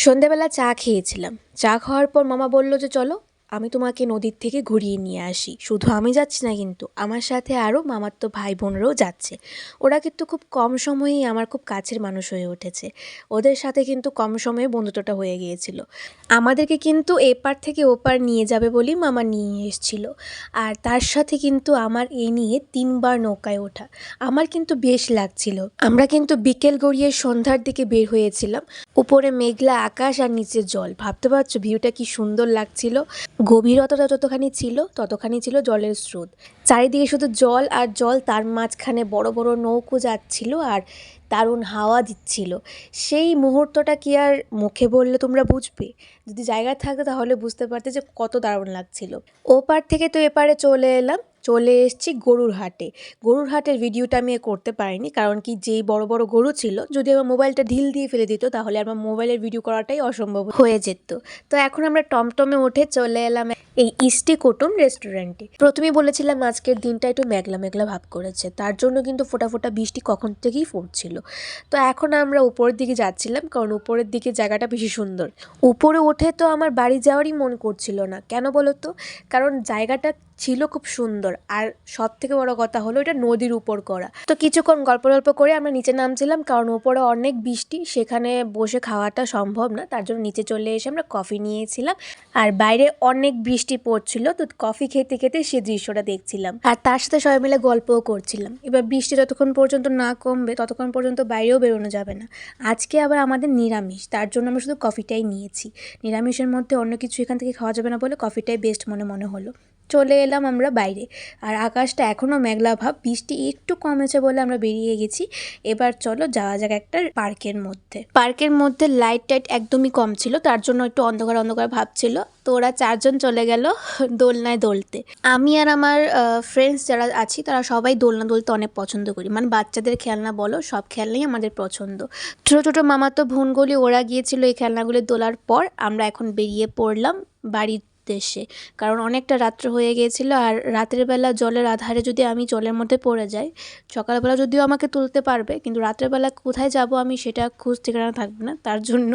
সন্ধেবেলা চা খেয়েছিলাম। চা খাওয়ার পর মামা বলল যে, চলো, আমি তোমাকে নদীর থেকে ঘুরিয়ে নিয়ে আসি। শুধু আমি যাচ্ছি না কিন্তু, আমার সাথে আরও মামার তো ভাই বোনরাও যাচ্ছে। ওরা কিন্তু খুব কম সময়েই আমার খুব কাছের মানুষ হয়ে উঠেছে। ওদের সাথে কিন্তু কম সময়ে বন্ধুত্বটা হয়ে গিয়েছিল। আমাদেরকে কিন্তু এপার থেকে ওপার নিয়ে যাবে বলেই মামা নিয়ে এসেছিল। আর তার সাথে কিন্তু আমার এ নিয়ে তিনবার নৌকায় ওঠা। আমার কিন্তু বেশ লাগছিল। আমরা কিন্তু বিকেল গড়িয়ে সন্ধ্যার দিকে বের হয়েছিলাম। উপরে মেঘলা আকাশ আর নিচে জল। ভাবতে পারছ ভিউটা কি সুন্দর লাগছিল? গভীরতাটা যতখানি ছিল, ততখানি ছিল জলের স্রোত। চারিদিকে শুধু জল আর জল, তার মাঝখানে বড় বড় নৌকো যাচ্ছিল আর দারুণ হাওয়া দিচ্ছিল। সেই মুহূর্তটা কি আর মুখে বললে তোমরা বুঝবে? যদি জায়গা থাকতো তাহলে বুঝতে পারতে যে কত দারুণ লাগছিল। ওপার থেকে তো এপারে চলে এলাম। চলে এসেছি গরুর হাটে। গরুর হাটের ভিডিওটা আমি করতে পারিনি, কারণ কি যেই বড় বড় গরু ছিল, যদি আমার মোবাইলটা ঢিল দিয়ে ফেলে দিত, তাহলে আমার মোবাইলের ভিডিও করাটাই অসম্ভব হয়ে যেত। তো এখন আমরা টমটমে উঠে চলে এলাম এই ইস্টি কুটুম রেস্টুরেন্টে। প্রথমেই বলেছিলাম আজকের দিনটা একটু মেঘলা মেঘলা ভাব করেছে, তার জন্য কিন্তু ফোটা ফোটা বৃষ্টি কখন থেকেই পড়ছিল। তো এখন আমরা উপরের দিকে যাচ্ছিলাম, কারণ উপরের দিকে জায়গাটা বেশি সুন্দর। উপরে উঠে তো আমার বাড়ি যাওয়ারই মন করছিল না, কেন বলো তো? কারণ জায়গাটা ছিল খুব সুন্দর। আর সব থেকে বড় কথা হলো এটা নদীর উপর করা। তো কিছুক্ষণ গল্প গল্প করে আমরা নিচে নামছিলাম কারণ ওপরে অনেক বৃষ্টি, সেখানে বসে খাওয়াটা সম্ভব না, তার জন্য নিচে চলে এসে আমরা কফি নিয়েছিলাম। আর বাইরে অনেক বৃষ্টি পড়ছিল, তো কফি খেতে খেতে সে দৃশ্যটা দেখছিলাম। আর তার সাথে সবাই মিলে গল্পও করছিলাম। এবার বৃষ্টি যতক্ষণ পর্যন্ত না কমবে, ততক্ষণ পর্যন্ত বাইরেও বেরোনো যাবে না। আজকে আবার আমাদের নিরামিষ, তার জন্য আমরা শুধু কফিটাই নিয়েছি। নিরামিষের মধ্যে অন্য কিছু এখান থেকে খাওয়া যাবে না বলে কফিটাই বেস্ট মনে মনে হলো। চলে এলাম আমরা বাইরে। আর আকাশটা এখনও মেঘলা ভাব, বৃষ্টি একটু কমেছে বলে আমরা বেরিয়ে গেছি। এবার চলো যাওয়া যাক একটা পার্কের মধ্যে। পার্কের মধ্যে লাইট টাইট একদমই কম ছিল, তার জন্য একটু অন্ধকার অন্ধকার ভাব ছিল। তো ওরা চারজন চলে গেল দোলনায় দোলতে। আমি আর আমার ফ্রেন্ডস যারা আছি, তারা সবাই দোলনা দোলতে অনেক পছন্দ করি। মানে বাচ্চাদের খেলনা বলো, সব খেলনাই আমাদের পছন্দ। ছোটো ছোটো মামাতো বোনগুলি, ওরা গিয়েছিল এই খেলনাগুলি দোলার পর, আমরা এখন বেরিয়ে পড়লাম বাড়ির উদ্দেশ্যে। কারণ অনেকটা রাত্র হয়ে গিয়েছিল আর রাতের বেলা জলের আধারে যদি আমি জলের মধ্যে পড়ে যাই, সকালবেলা যদিও আমাকে তুলতে পারবে, কিন্তু রাতের বেলা কোথায় যাব আমি সেটা খুঁজ ঠিকানা থাকবে না। তার জন্য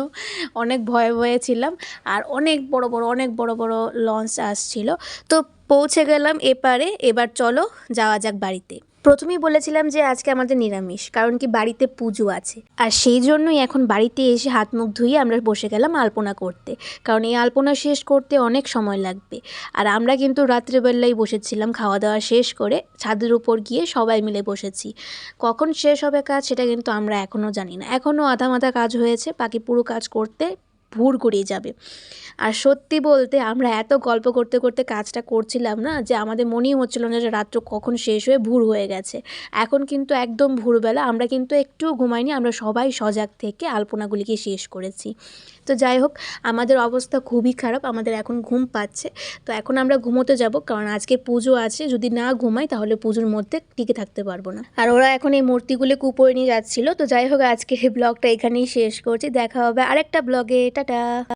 অনেক ভয়ে ভয়ে ছিলাম আর অনেক বড় বড়, অনেক বড় বড় লঞ্চ আসছিল। তো পৌঁছে গেলাম এপারে। এবার চলো যাওয়া যাক বাড়িতে। প্রথমেই বলেছিলাম যে আজকে আমাদের নিরামিষ, কারণ কি বাড়িতে পুজো আছে। আর সেই জন্যই এখন বাড়িতে এসে হাত মুখ ধুয়ে আমরা বসে গেলাম আলপনা করতে, কারণ এই আলপনা শেষ করতে অনেক সময় লাগবে। আর আমরা কিন্তু রাত্রেবেলায় বসেছিলাম খাওয়া দাওয়া শেষ করে ছাদের উপর গিয়ে সবাই মিলে বসেছি। কখন শেষ হবে কাজ সেটা কিন্তু আমরা এখনও জানি না। এখনও আধা মাথা কাজ হয়েছে, বাকি পুরো কাজ করতে ভুর গড়িয়ে যাবে। আর সত্যি বলতে আমরা এত গল্প করতে করতে কাজটা করছিলাম না যে আমাদের মনেই হচ্ছিল না যে রাত্র কখন শেষ হয়ে ভোর হয়ে গেছে। এখন কিন্তু একদম ভোরবেলা আমরা কিন্তু একটুও ঘুমাইনি, আমরা সবাই সজাগ থেকে আলপনাগুলিকে শেষ করেছি। তো যাই হোক, আমাদের অবস্থা খুবই খারাপ, আমাদের এখন ঘুম পাচ্ছে। তো এখন আমরা ঘুমোতে যাব, কারণ আজকে পুজো আছে, যদি না ঘুমাই তাহলে পুজোর মধ্যে টিকে থাকতে পারব না। আর ওরা এখন এই মূর্তিগুলোকে উপরে নিয়ে যাচ্ছিল। তো যাই হোক, আজকে ব্লগটা এখানেই শেষ করছি। দেখা হবে আরেকটা ব্লগে। Dadah.